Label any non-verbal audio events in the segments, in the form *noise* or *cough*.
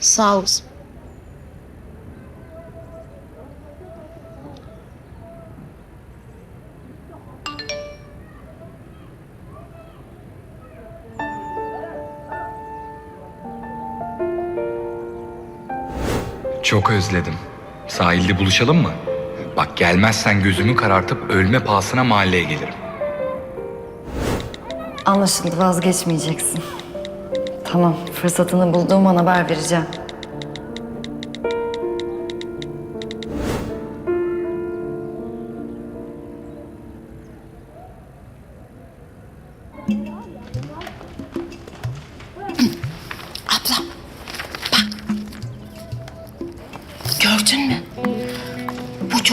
Sağ ol. Çok özledim. Sahilde buluşalım mı? Bak gelmezsen gözümü karartıp ölme pahasına mahalleye gelirim. Anlaşıldı vazgeçmeyeceksin. Tamam fırsatını bulduğum an haber vereceğim.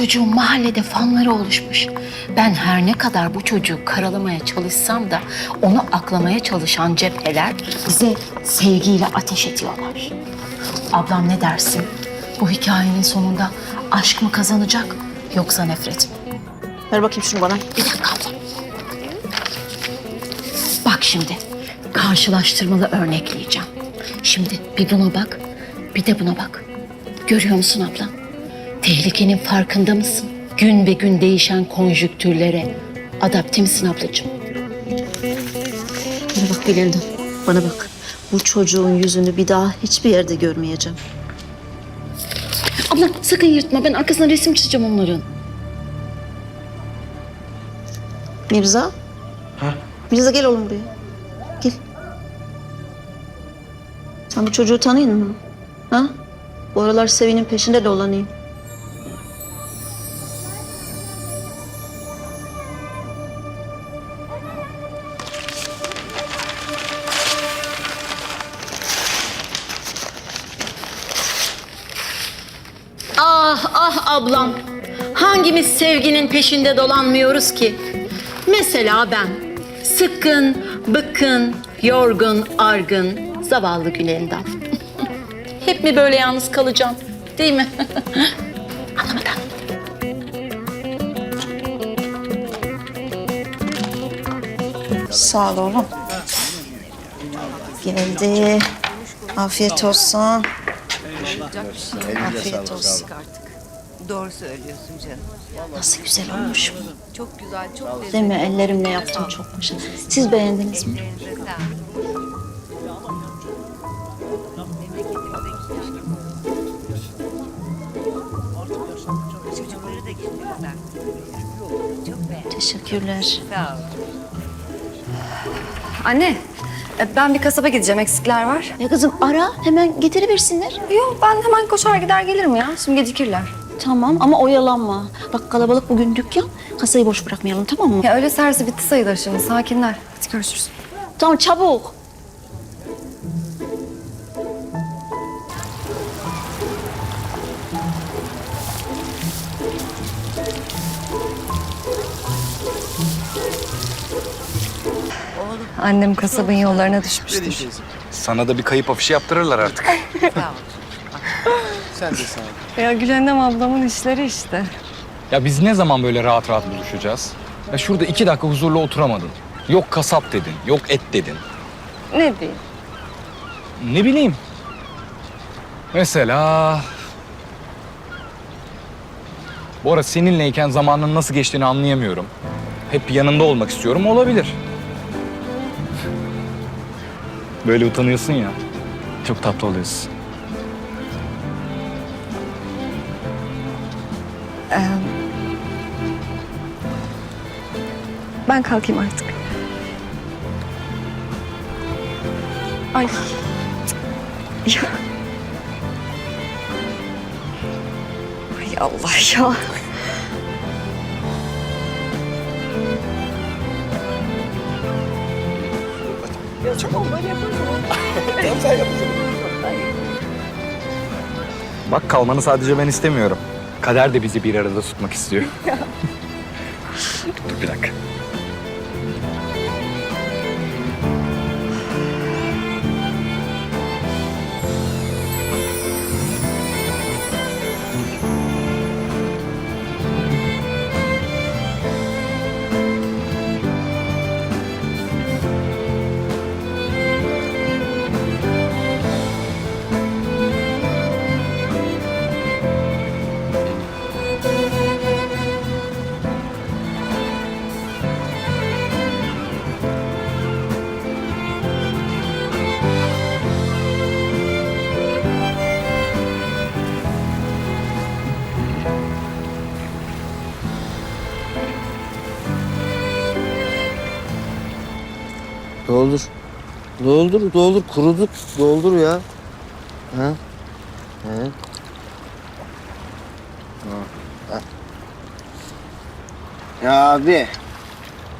Çocuğun mahallede fanları oluşmuş. Ben her ne kadar bu çocuğu karalamaya çalışsam da onu aklamaya çalışan cepheler bize sevgiyle ateş ediyorlar. Ablam ne dersin? Bu hikayenin sonunda aşk mı kazanacak yoksa nefret mi? Ver bakayım şunu bana. Bir dakika abla. Bak şimdi karşılaştırmalı örnekleyeceğim. Şimdi bir buna bak, bir de buna bak. Görüyor musun abla? Tehlikenin farkında mısın? Gün be gün değişen konjüktürlere adapte misin ablacığım? Bana bak Belinda. Bana bak. Bu çocuğun yüzünü bir daha hiçbir yerde görmeyeceğim. Abla sakın yırtma. Ben arkasına resim çizeceğim onların. Mirza. Mirza gel oğlum buraya. Gel. Sen bu çocuğu tanıyor musun? Ha? Bu aralar Sevin'in peşinde dolanıyor. Sevginin peşinde dolanmıyoruz ki? Mesela ben. Sıkkın, bıkkın, yorgun, argın, zavallı Gülendam. *laughs* Hep mi böyle yalnız kalacağım? Değil mi? *laughs* Anlamadan. Sağ ol oğlum. Geldi. Afiyet olsun. Afiyet olsun. Doğru söylüyorsun canım. Nasıl güzel olmuş. Çok güzel, çok lezzetli. Değil mi? Ellerimle yaptım çok başa. Siz beğendiniz mi? Ellerinize sağlık. Çocukları da getirdiler. Çok beğendim. Teşekkürler. Sağ ol. Anne e, ben bir kasaba gideceğim eksikler var. Ya kızım ara hemen getiriversinler. Yok ben hemen koşar gider gelirim ya. Şimdi gecikirler. Tamam ama oyalanma. Bak kalabalık bugün dükkan. Kasayı boş bırakmayalım tamam mı? Ya öyle servisi bitti sayılır şimdi sakinler. Hadi görüşürüz. Tamam çabuk. Annem kasabın yollarına düşmüştür. Sana da bir kayıp afişi yaptırırlar artık. *laughs* Sağ ol. Ya Gülendam ablamın işleri işte. ya biz ne zaman böyle rahat rahat buluşacağız? Ya şurada iki dakika huzurlu oturamadın. Yok kasap dedin, yok et dedin. Ne diyeyim? Ne bileyim. Mesela... Bu arada seninleyken zamanın nasıl geçtiğini anlayamıyorum. Hep yanında olmak istiyorum, olabilir. Böyle utanıyorsun ya. Çok tatlı oluyorsun. Ben kalkayım artık. Ay. Ya. Ay Allah ya. Bak kalmanı sadece ben istemiyorum. Kader de bizi bir arada tutmak istiyor. *laughs* Dur bir dakika. Doldur. Doldur, doldur. Kuruduk. Doldur ya. Ha? He. Ha. Ya abi,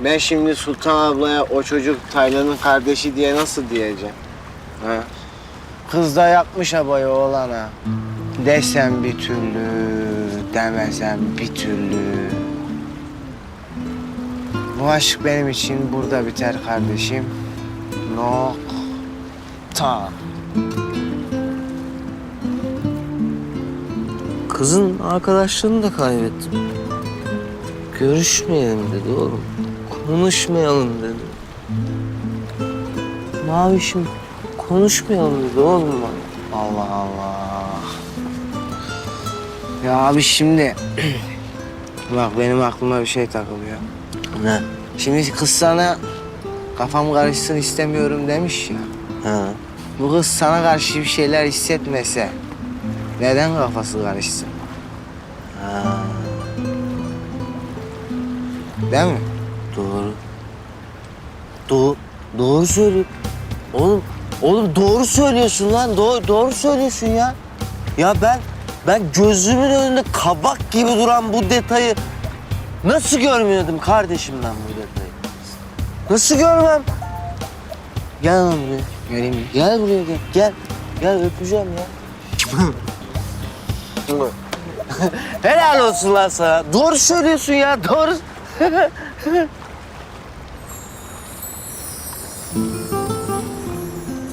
ben şimdi Sultan ablaya o çocuk Taylan'ın kardeşi diye nasıl diyeceğim? Ha? Kız da yapmış abayı oğlana. Desem bir türlü, demesem bir türlü. Bu aşk benim için burada biter kardeşim. Nokta. Kızın arkadaşlığını da kaybettim. Görüşmeyelim dedi oğlum. Konuşmayalım dedi. Mavişim konuşmayalım dedi oğlum bana. Allah Allah. Ya abi şimdi *clears throat* bak benim aklıma bir şey takılıyor. Ne? Şimdi kız sana kafam karışsın istemiyorum demiş ya. Ha. Bu kız sana karşı bir şeyler hissetmese neden kafası karışsın? Ha. Değil mi? Doğru. Doğru. Doğru söylüyor. Oğlum, oğlum doğru söylüyorsun lan. Doğru, doğru söylüyorsun ya. Ya ben ben gözümün önünde kabak gibi duran bu detayı nasıl görmüyordum kardeşim ben bu detayı? Nasıl görmem? Gel lan buraya. Göreyim. Gel buraya gel. Gel. Gel öpeceğim ya. *laughs* Helal olsun lan sana. Doğru söylüyorsun ya. Doğru. *laughs*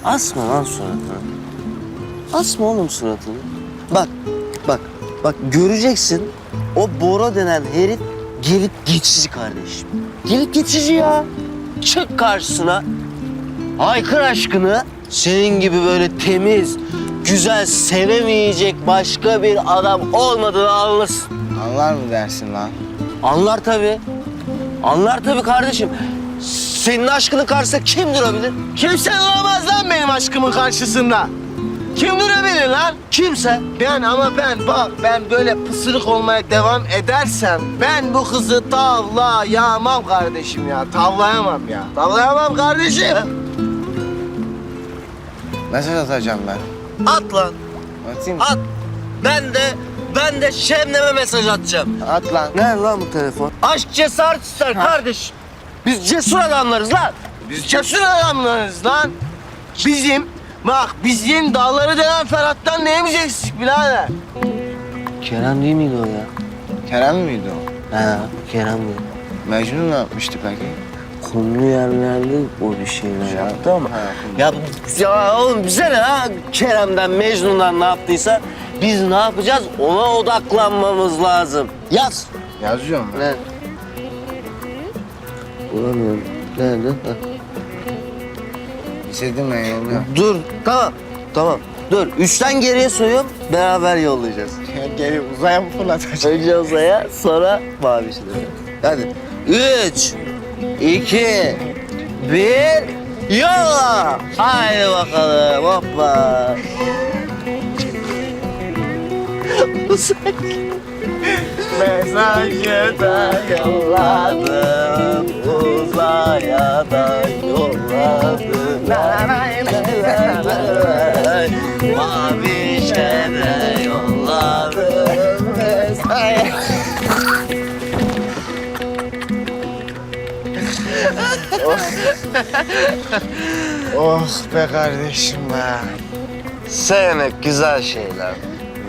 Asma lan suratını. Asma oğlum suratını. Bak, bak, bak göreceksin. O Bora denen herif gelip geçici kardeşim. Gelip geçici ya. Çık karşısına. Haykır aşkını. Senin gibi böyle temiz, güzel, sevemeyecek başka bir adam olmadığını anlasın. Anlar mı dersin lan? Anlar tabii. Anlar tabii kardeşim. Senin aşkının karşısında kim durabilir? Kimse duramaz lan benim aşkımın karşısında. Kim durabilir lan? Kimse. Ben ama ben bak ben böyle pısırık olmaya devam edersem ben bu kızı tavlayamam kardeşim ya. Tavlayamam ya. Tavlayamam kardeşim. Mesaj atacağım ben. At lan. Atayım mı? At. Ben de ben de Şebnem'e mesaj atacağım. At lan. Nerede lan bu telefon? Aşk cesaret ister kardeş. Biz cesur adamlarız lan. Biz cesur adamlarız lan. Bizim, bak bizim dağları denen Ferhat'tan neyimiz eksik birader? Kerem değil miydi o ya? Kerem miydi o? Ha, Kerem'di. Mecnun ne yapmıştı peki? Konulu yerlerde o bir şeyler yaptı ama. Ha, Ya, ya oğlum bize ne ha? Kerem'den, Mecnun'dan ne yaptıysa biz ne yapacağız? Ona odaklanmamız lazım. Yaz. Yazıyorum ben. Ne? Bulamıyorum. Nerede? Ha. Bitirdim ben yolluyorum. Dur, tamam. Tamam. Dur, üçten geriye sayıyorum, beraber yollayacağız. *laughs* Geri uzaya mı fırlatacağım? Önce uzaya, sonra mavişine. Hadi. Üç, iki, bir, yolla. Haydi bakalım, hoppa. *laughs* Mesajı da yolladım, uzaya da lay. Mavişe de yolladım. Mesajı. Oh be kardeşim be. Sevmek güzel şeyler.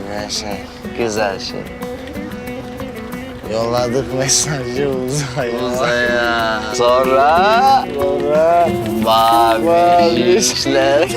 Ne şey. Güzel şey. Yolladık mesajı uzaya. Uzaya. Sonra Sonra mavişler.